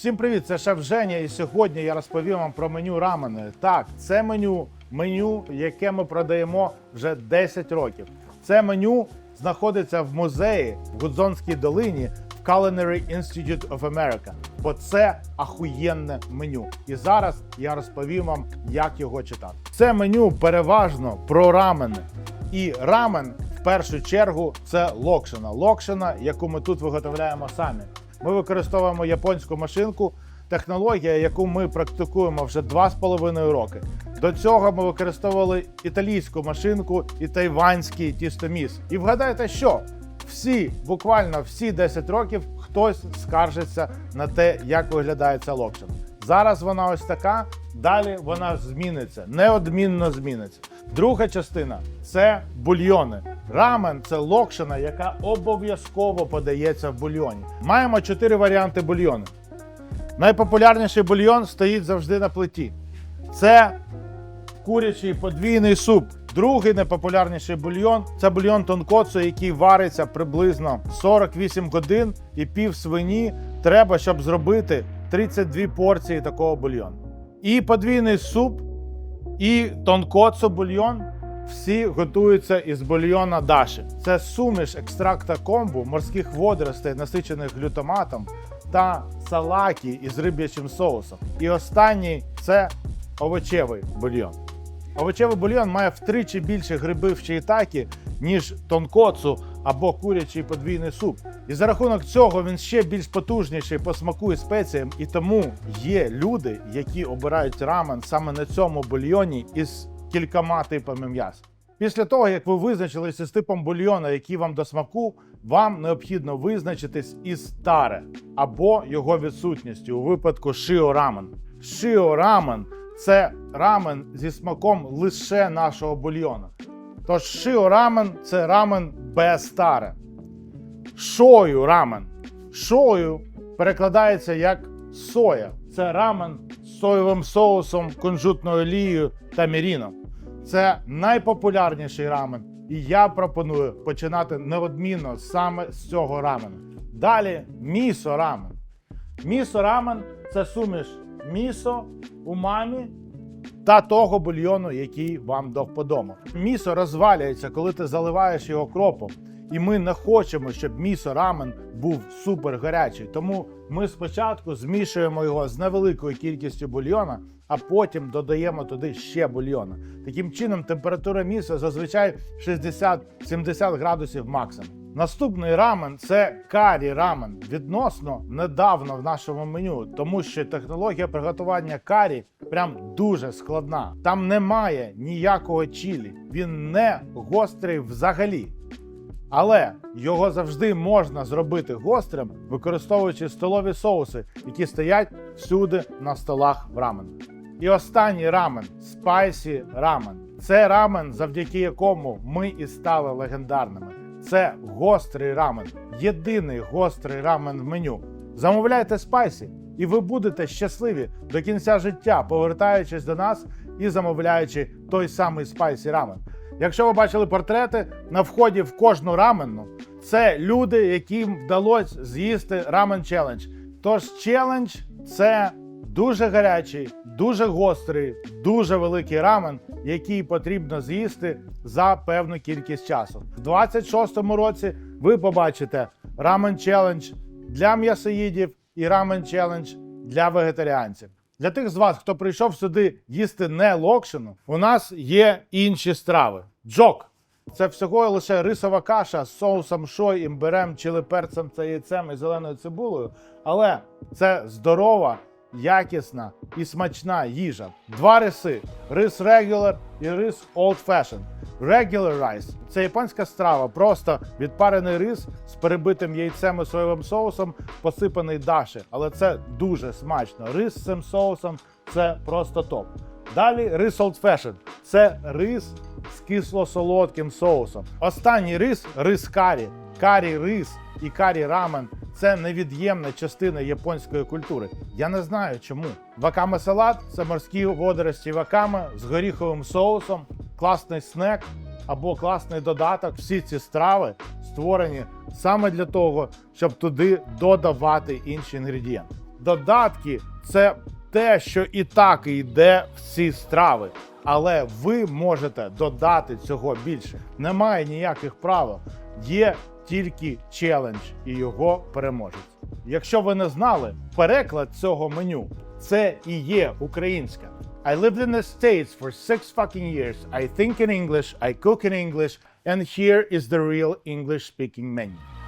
Всім привіт! Це шеф Женя, і сьогодні я розповім вам про меню рамени. Так, це меню, меню, яке ми продаємо вже 10 років. Це меню знаходиться в музеї в Гудзонській долині в Culinary Institute of America. Бо це ахуєнне меню. І зараз я розповім вам, як його читати. Це меню переважно про рамени. І рамен в першу чергу це локшина. Локшина, яку ми тут виготовляємо самі. Ми використовуємо японську машинку, технологія, яку ми практикуємо вже 2,5 роки. До цього ми використовували італійську машинку і тайванський тістоміс. І вгадайте, що всі, буквально всі 10 років, хтось скаржиться на те, як виглядає ця локшина. Зараз вона ось така, далі вона зміниться, неодмінно зміниться. Друга частина це бульйони. Рамен це локшина, яка обов'язково подається в бульйоні. Маємо чотири варіанти бульйону. Найпопулярніший бульйон стоїть завжди на плиті. Це курячий подвійний суп. Другий найпопулярніший бульйон це бульйон тонкоцу, який вариться приблизно 48 годин, і пів свині треба, щоб зробити 32 порції такого бульйону. І подвійний суп, і тонкоцу бульйон всі готуються із бульйона даші. Це суміш екстракта комбу, морських водоростей, насичених глютаматом та салакі із риб'ячим соусом. І останній це овочевий бульйон. Овочевий бульйон має втричі більше грибів чиїтакі, ніж тонкоцу або курячий подвійний суп. І за рахунок цього він ще більш потужніший по смаку і спеціям, і тому є люди, які обирають рамен саме на цьому бульйоні із кількома типами м'яса. Після того, як ви визначилися з типом бульйона, який вам до смаку, вам необхідно визначитись із таре або його відсутністю у випадку шио рамен. Шио рамен це рамен зі смаком лише нашого бульйона. Тож шио рамен це рамен без таре. Шою рамен. Шою перекладається як соя. Це рамен з соєвим соусом, кунжутною олією та міріном. Це найпопулярніший рамен. І я пропоную починати неодмінно саме з цього рамену. Далі місо рамен. Місо рамен це суміш місо, умамі та того бульйону, який вам до вподоби. Місо розвалюється, коли ти заливаєш його кропом. І ми не хочемо, щоб місо рамен був супер гарячий. Тому ми спочатку змішуємо його з невеликою кількістю бульйона, а потім додаємо туди ще бульйона. Таким чином, температура місо зазвичай 60-70 градусів максимум. Наступний рамен це карі рамен. Відносно недавно в нашому меню, тому що технологія приготування карі прям дуже складна. Там немає ніякого чілі, він не гострий взагалі. Але його завжди можна зробити гострим, використовуючи столові соуси, які стоять всюди на столах в рамен. І останній рамен спайсі рамен. Це рамен, завдяки якому ми і стали легендарними. Це гострий рамен, єдиний гострий рамен в меню. Замовляйте спайсі, і ви будете щасливі до кінця життя, повертаючись до нас і замовляючи той самий спайсі рамен. Якщо ви бачили портрети на вході в кожну раменну, це люди, яким вдалося з'їсти рамен челендж. Тож челендж це дуже гарячий, дуже гострий, дуже великий рамен, який потрібно з'їсти за певну кількість часу. В 26-му році ви побачите рамен челендж для м'ясоїдів і рамен челендж для вегетаріанців. Для тих з вас, хто прийшов сюди їсти не локшину, у нас є інші страви. Джок. Це всього лише рисова каша з соусом шой, імбирем, чилиперцем та яйцем і зеленою цибулею. Але це здорова, якісна і смачна їжа. Два риси: рис regular і рис old fashioned. Regular rice – це японська страва, просто відпарений рис з перебитим яйцем і соєвим соусом, посипаний даші. Але це дуже смачно. Рис з цим соусом це просто топ. Далі рис Old Fashioned. Це рис з кисло-солодким соусом. Останній рис рис карі. Карі рис і карі рамен це невід'ємна частина японської культури. Я не знаю чому. Вакаме салат це морські водорості вакаме з горіховим соусом, класний снек або класний додаток. Всі ці страви створені саме для того, щоб туди додавати інші інгредієнти. Додатки це те, що і так йде в ці страви. Але ви можете додати цього більше. Немає ніяких правил. Є тільки челендж і його переможець. Якщо ви не знали, переклад цього меню це і є українська. I lived in the States for six fucking years. I think in English, I cook in English, and here is the real English speaking menu.